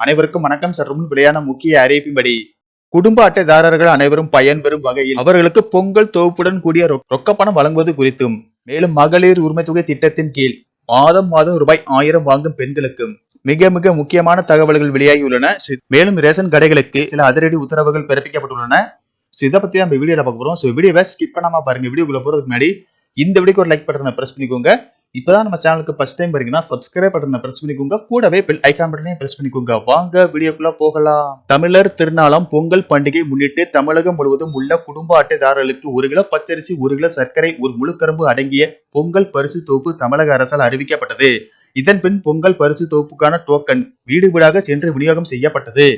அனைவருக்கும் வணக்கம். சற்று முன் வெளியான முக்கிய அறிவிப்பின்படி குடும்ப அட்டைதாரர்கள் அனைவரும் பயன்பெறும் வகையில் அவர்களுக்கு பொங்கல் தொகுப்புடன் கூடிய ரொக்க பணம் வழங்குவது குறித்தும் மேலும் மகளிர் உரிமை தொகை திட்டத்தின் கீழ் மாதம் மாதம் ரூபாய் ஆயிரம் வாங்கும் பெண்களுக்கும் மிக மிக முக்கியமான தகவல்கள் வெளியாகியுள்ளன. மேலும் ரேஷன் கடைகளுக்கு சில அதிரடி உத்தரவுகள் பிறப்பிக்கப்பட்டுள்ளன. ஸோ இதை பத்தி நம்ம வீடியோவில் பார்க்க போறோம். ஸோ வீடியோவை ஸ்கிப் பண்ணாமல் பாருங்க. வீடியோக்குள்ளே போறதுக்கு முன்னாடி இந்த வீடியோக்கு ஒரு லைக் பட்டனை பிரஸ் பண்ணிக்கோங்க. இப்போதான் நம்ம சேனலுக்கு ஃபர்ஸ்ட் டைம் வரீங்கன்னா சப்ஸ்கிரைப் பட்டனை பிரஸ் பண்ணிக்கோங்க. கூடவே பெல் ஐகான் பட்டனையும் பிரஸ் பண்ணிக்கோங்க. வாங்க வீடியோக்குள்ள போகலாம். தமிழர் திருநாளாம் பொங்கல் பண்டிகை முன்னிட்டு தமிழகம் முழுவதும் உள்ள குடும்ப அட்டைதாரர்களுக்கு ஒரு கிலோ பச்சரிசி ஒரு கிலோ சர்க்கரை ஒரு முழுக்கரும்பு அடங்கிய பொங்கல் பரிசு தொகுப்பு தமிழக அரசால் அறிவிக்கப்பட்டது. இதன்பின் பொங்கல் பரிசு தொகுப்புக்கான டோக்கன் வீடு வீடாக சென்று விநியோகம் செய்யப்பட்டது.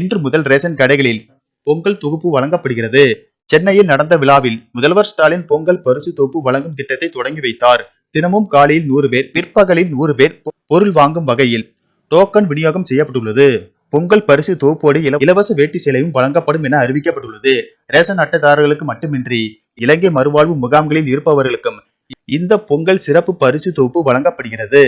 இன்று முதல் ரேஷன் கடைகளில் பொங்கல் தொகுப்பு வழங்கப்படுகிறது. சென்னையில் நடந்த விழாவில் முதல்வர் ஸ்டாலின் பொங்கல் பரிசு தொகுப்பு வழங்கும் திட்டத்தை தொடங்கி வைத்தார். தினமும் காலையில் நூறு பேர் பிற்பகலில் நூறு பேர் பொருள் வாங்கும் வகையில் டோக்கன் விநியோகம் செய்யப்பட்டுள்ளது. பொங்கல் பரிசு தொகுப்போடு இலவச வேட்டி சேலையும் வழங்கப்படும் என அறிவிக்கப்பட்டுள்ளது. ரேஷன் அட்டைதாரர்களுக்கு மட்டுமின்றி இலங்கை மறுவாழ்வு முகாம்களில் இருப்பவர்களுக்கும் இந்த பொங்கல் சிறப்பு பரிசு தொகுப்பு வழங்கப்படுகிறது.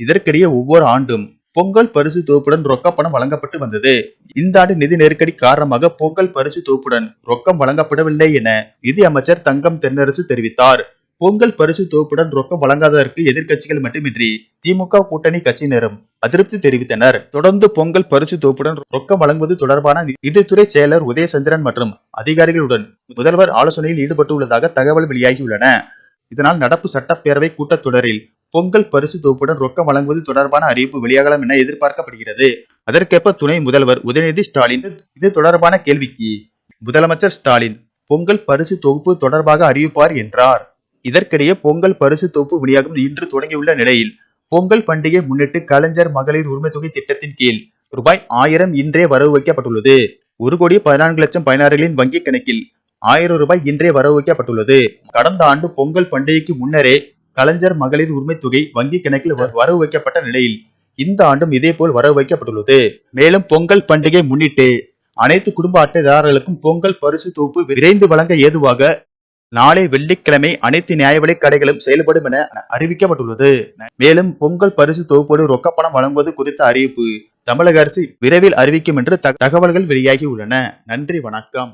இதற்கிடையே ஒவ்வொரு ஆண்டும் பொங்கல் பரிசு தொகுப்புடன் ரொக்கப்பணம் வழங்கப்பட்டு வந்தது. இந்த ஆண்டு நிதி நெருக்கடி காரணமாக பொங்கல் பரிசு தொகுப்புடன் ரொக்கம் வழங்கப்படவில்லை என நிதி அமைச்சர் தங்கம் தென்னரசு தெரிவித்தார். பொங்கல் பரிசு தொகுப்புடன் ரொக்கம் வழங்காததற்கு எதிர்க்கட்சிகள் மட்டுமின்றி திமுக கூட்டணி கட்சியினரும் அதிருப்தி தெரிவித்தனர். தொடர்ந்து பொங்கல் பரிசு தொகுப்புடன் ரொக்கம் வழங்குவது தொடர்பான நிதித்துறை செயலர் உதயசந்திரன் மற்றும் அதிகாரிகளுடன் முதல்வர் ஆலோசனையில் ஈடுபட்டுள்ளதாக தகவல் வெளியாகியுள்ளன. இதனால் நடப்பு சட்டப்பேரவை கூட்டத்தொடரில் பொங்கல் பரிசு தொகுப்புடன் ரொக்கம் வழங்குவது தொடர்பான அறிவிப்பு வெளியாகலாம் என எதிர்பார்க்கப்படுகிறது. அதற்கேற்ப துணை முதல்வர் உதயநிதி ஸ்டாலின் இது தொடர்பான கேள்விக்கு முதலமைச்சர் ஸ்டாலின் பொங்கல் பரிசு தொகுப்பு தொடர்பாக அறிவிப்பார் என்றார். இதற்கிடையே பொங்கல் பரிசு தொகுப்பு விநியோகம் இன்று தொடங்கியுள்ள நிலையில் பொங்கல் பண்டிகை முன்னிட்டு கலைஞர் மகளிர் உரிமை தொகை திட்டத்தின் கீழ் ரூபாய் ஆயிரம் இன்றே வரவு வைக்கப்பட்டுள்ளது. ஒரு கோடி பதினான்கு லட்சம் பயனாளிகளின் வங்கி கணக்கில் ஆயிரம் ரூபாய் இன்றே வரவு வைக்கப்பட்டுள்ளது. கடந்த ஆண்டு பொங்கல் பண்டிகைக்கு முன்னரே கலைஞர் மகளிர் உரிமை தொகை வங்கி கணக்கில் வ- வரவு வைக்கப்பட்ட நிலையில் இந்த ஆண்டும் இதேபோல் வரவு வைக்கப்பட்டுள்ளது. மேலும் பொங்கல் பண்டிகை முன்னிட்டு அனைத்து குடும்ப அட்டைதாரர்களுக்கும் பொங்கல் பரிசு தொகுப்பு விரைந்து வழங்க ஏதுவாக நாளை வெள்ளிக்கிழமை அனைத்து நியாய கடைகளும் செயல்படும் என அறிவிக்கப்பட்டுள்ளது. மேலும் பொங்கல் பரிசு தொகுப்போடு ரொக்கப்பணம் வழங்குவது குறித்த அறிவிப்பு தமிழக அரசு விரைவில் அறிவிக்கும் என்று தகவல்கள் வெளியாகி உள்ளன நன்றி வணக்கம்.